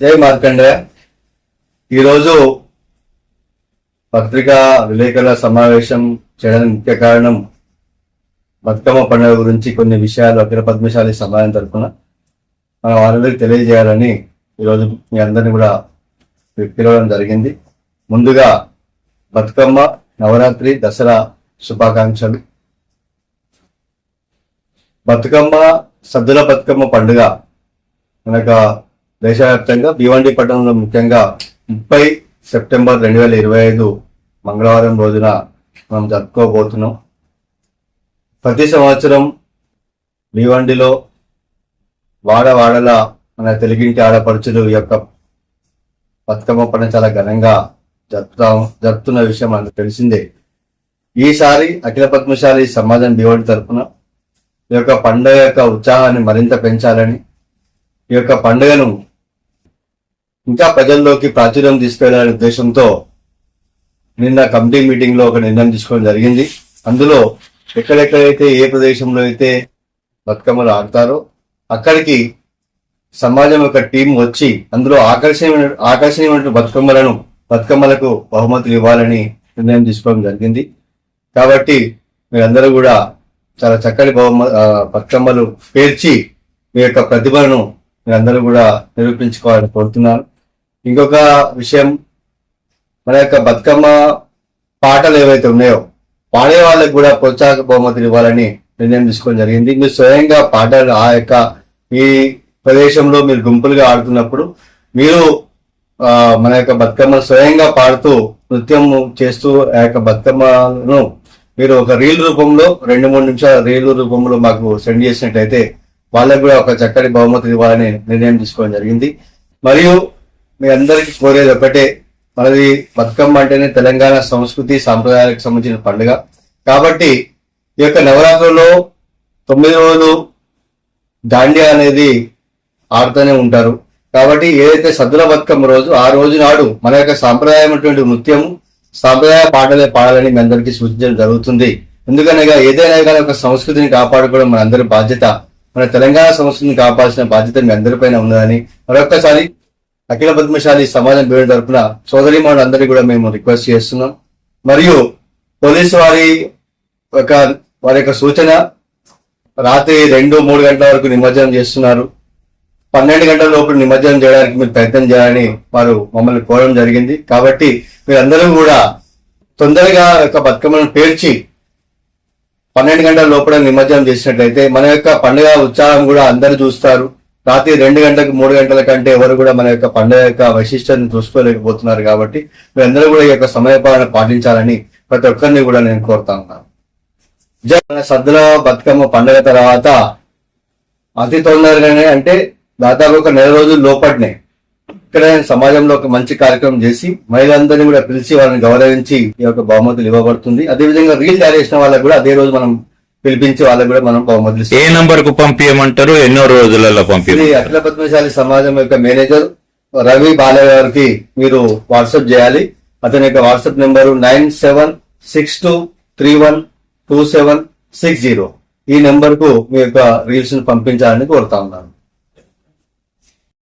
జై మార్కండే ఈరోజు పత్రికా విలేకరుల సమావేశం చేయడానికి ముఖ్య కారణం బతుకమ్మ పండుగ గురించి కొన్ని విషయాలు అఖిల పద్మశాలి సమాజం తరఫున మనం వాళ్ళందరికీ తెలియజేయాలని ఈరోజు మీ అందరిని కూడా పిలవడం జరిగింది. ముందుగా బతుకమ్మ నవరాత్రి దసరా శుభాకాంక్షలు. బతుకమ్మ సద్దుల బతుకమ్మ పండుగ మనకు దేశవ్యాప్తంగా భివండి పట్టణంలో ముఖ్యంగా ముప్పై సెప్టెంబర్ రెండు వేల ఇరవై ఐదు మంగళవారం రోజున మనం జరుపుకోబోతున్నాం. ప్రతి సంవత్సరం భివండిలో వాడవాడల మన తెలుగింటి ఆడపడుచులు ఈ యొక్క బతుకమ్మ పండుగ చాలా ఘనంగా జరుపుతాం జరుపుతున్న విషయం మనకు తెలిసిందే. ఈసారి అఖిల పద్మశాలి సమాజం భివండి తరపున ఈ యొక్క పండుగ యొక్క ఉత్సాహాన్ని మరింత పెంచాలని ఈ యొక్క పండుగను ఇంకా ప్రజల్లోకి ప్రాచుర్యం తీసుకెళ్ళాలనే ఉద్దేశంతో నిన్న కమిటీ మీటింగ్లో ఒక నిర్ణయం తీసుకోవడం జరిగింది. అందులో ఎక్కడెక్కడైతే ఏ ప్రదేశంలో అయితే బతుకమ్మలు ఆడతారో అక్కడికి సమాజం యొక్క టీం వచ్చి అందులో ఆకర్షణీయమైన ఆకర్షణీయమైన బతుకమ్మలను బతుకమ్మలకు బహుమతులు ఇవ్వాలని నిర్ణయం తీసుకోవడం జరిగింది. కాబట్టి మీరందరూ కూడా చాలా చక్కటి బహుమ బతుకమ్మలు పేర్చి మీ యొక్క ప్రతిభను మీరందరూ కూడా నిరూపించుకోవాలని కోరుతున్నాను. ఇంకొక విషయం మన యొక్క బతుకమ్మ పాటలు ఏవైతే ఉన్నాయో పాడే వాళ్ళకి కూడా ప్రోత్సాహక బహుమతులు ఇవ్వాలని నిర్ణయం తీసుకోవడం జరిగింది. మీరు స్వయంగా పాటలు ఆ యొక్క ఈ ప్రదేశంలో మీరు గుంపులుగా ఆడుతున్నప్పుడు మీరు మన యొక్క బతుకమ్మ స్వయంగా పాడుతూ నృత్యం చేస్తూ ఆ యొక్క బతుకమ్మను మీరు ఒక రీల్ రూపంలో రెండు మూడు నిమిషాల రీల్ రూపంలో మాకు సెండ్ చేసినట్టయితే వాళ్ళకు కూడా ఒక చక్కటి బహుమతులు ఇవ్వాలని నిర్ణయం తీసుకోవడం జరిగింది. మరియు మీ అందరికీ కోరేది ఒకటే మనది బతుకమ్మ అంటేనే తెలంగాణ సంస్కృతి సాంప్రదాయాలకు సంబంధించిన పండుగ. కాబట్టి ఈ యొక్క నవరాత్రుల్లో తొమ్మిది రోజులు దాండియా అనేది ఆడుతూనే ఉంటారు. కాబట్టి ఏదైతే సద్దుల బతుకమ్మ రోజు ఆ రోజు నాడు మన యొక్క సాంప్రదాయమైనటువంటి నృత్యం సాంప్రదాయ పాటలే పాడాలని మీ అందరికీ సూచించడం జరుగుతుంది. ఎందుకనగా ఏదైనా కానీ ఒక సంస్కృతిని కాపాడుకోవడం మనందరి బాధ్యత. మన తెలంగాణ సంస్కృతిని కాపాడాల్సిన బాధ్యత మీ అందరిపైన ఉన్నదని మరొక్కసారి అఖిల పద్మశాలి సమాజం పేరు తరపున సోదరి అందరికీ కూడా మేము రిక్వెస్ట్ చేస్తున్నాం. మరియు పోలీసు వారి యొక్క వారి యొక్క సూచన రాత్రి రెండు మూడు గంటల వరకు నిమజ్జనం చేస్తున్నారు. పన్నెండు గంటల లోపల నిమజ్జనం చేయడానికి మీరు ప్రయత్నం చేయాలని వారు మమ్మల్ని కోరడం జరిగింది. కాబట్టి మీరందరూ కూడా తొందరగా యొక్క బతుకమ్మను పేర్చి పన్నెండు గంటల లోపల నిమజ్జనం చేసినట్లయితే మన యొక్క పండుగ ఉత్సాహం కూడా అందరూ చూస్తారు. రాత్రి రెండు గంటలకు మూడు గంటల కంటే ఎవరు కూడా మన యొక్క పండుగ యొక్క వైశిష్టాన్ని చూసుకోలేకపోతున్నారు కాబట్టి మీరందరూ కూడా ఈ యొక్క సమయపాలన పాటించాలని ప్రతి ఒక్కరిని కూడా నేను కోరుతా ఉన్నాను. మన సద్దుల బతుకమ్మ పండుగ తర్వాత అతి తొందరగానే అంటే దాదాపు ఒక నెల రోజుల లోపట్నే ఇక్కడ సమాజంలో ఒక మంచి కార్యక్రమం చేసి మహిళలందరినీ కూడా పిలిచి వాళ్ళని గౌరవించి ఈ యొక్క బహుమతులు ఇవ్వబడుతుంది. అదేవిధంగా రీల్ తయారు చేసిన వాళ్ళకి కూడా అదే రోజు మనం పిలిపించి వాళ్ళకి కూడా మనం బహుమతులు ఏ. నంబర్కు పంపించమంటారు ఎన్నో రోజులలో పంపించమంటారు అఖిల పద్మశాలి సమాజం యొక్క మేనేజర్ రవి బాలయ్య గారికి మీరు వాట్సాప్ చేయాలి. అతని యొక్క WhatsApp number nine seven six two three one two seven six zero. ఈ నెంబర్కు మీ యొక్క రీల్స్ను పంపించాలని కోరుతా ఉన్నాను.